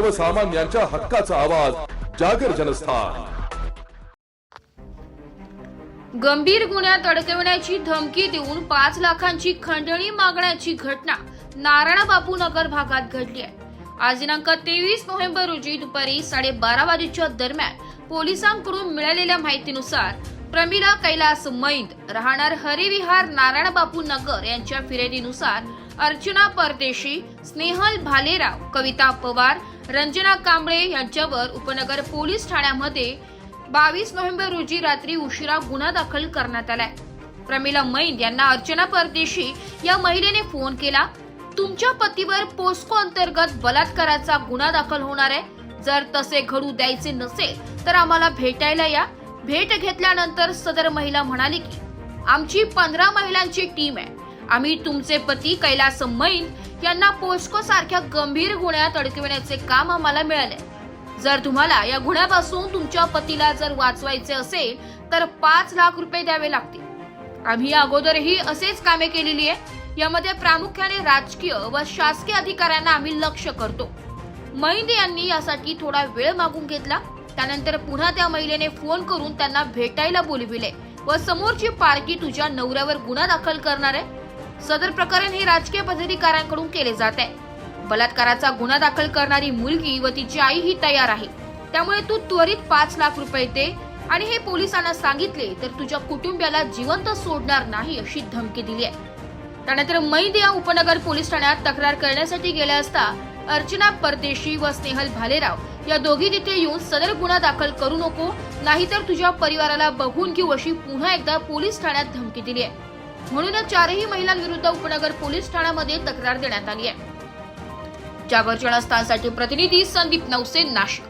सर्वसामान्यांच्या हक्काचा आवाज जागर जनस्थान. गंभीर गुन्ह्यात अडकवण्याची धमकी देऊन पाच लाखांची खंडणी मागण्याची घटना नारायण बापू नगर भागात घडली आहे. आज दिनांक तेवीस नोव्हेंबर रोजी दुपारी साडेबारा वाजेच्या दरम्यान पोलिसांकडून मिळालेल्या माहितीनुसार प्रमिला कैलास मैंद राहणार हरिविहार नारायण बापू नगर यांच्या फिर्यादीनुसार अर्चना परदेशी स्नेहल भालेराव कविता पवार रंजना कांबळे यांच्यावर उपनगर पोलीस ठाण्यामध्ये बावीस नोव्हेंबर रोजी रात्री उशिरा गुन्हा दाखल करण्यात आलाय. प्रमिला मैंद यांना अर्चना परदेशी या महिलेने फोन केला तुमच्या पतीवर पोस्को अंतर्गत बलात्काराचा गुन्हा दाखल होणार आहे. जर तसे घडू द्यायचे नसेल तर आम्हाला भेटायला या. भेट घेतल्यानंतर सदर महिला म्हणाली की आमची पंधरा महिलांची टीम आहे. आम्ही तुमचे पती कैलास मैन यांना पोस्को सारख्या गंभीर गुन्ह्यात अडकविण्याचे काम आम्हाला मिळाले. जर तुम्हाला या गुन्ह्यापासून तुमच्या पतीला जर वाचवायचे असेल तर पाच लाख रुपये द्यावे लागतील. आम्ही अगोदरही असेच कामे केलेली आहे यामध्ये प्रामुख्याने राजकीय व शासकीय अधिकाऱ्यांना आम्ही लक्ष करतो. मैंद यांनी यासाठी थोडा वेळ मागून घेतला. त्यानंतर पुन्हा त्या महिलेने फोन करून त्यांना भेटायला बोलविले व समोरची पार्टी तुझ्या नवऱ्यावर गुन्हा दाखल करणार आहे? सदर प्रकरण हे राजकीय पदाधिकाऱ्यांकडून केले जात आहे. बलात्काराचा गुन्हा दाखल करणारी मुलगी व तिची आई ही तयार आहे. त्यामुळे तू त्वरित पाच लाख रुपये दे आणि हे पोलिसांना सांगितले तर तुझ्या कुटुंबियाला जिवंत सोडणार नाही अशी धमकी दिली आहे. त्यानंतर मैदिया उपनगर पोलीस ठाण्यात तक्रार करण्यासाठी गेल्या असता अर्चना परदेशी व स्नेहल भालेराव या दोघी तिथे येऊन सदर गुन्हा दाखल करू नको नाहीतर तुझ्या परिवाराला बघून घेऊ अशी पुन्हा एकदा पोलीस ठाण्यात धमकी दिली आहे. म्हणून या चारही महिलांविरुद्ध उपनगर पोलीस ठाण्यामध्ये तक्रार देण्यात आली आहे. जागर जनस्थानसाठी प्रतिनिधी संदीप नवसे नाशिक.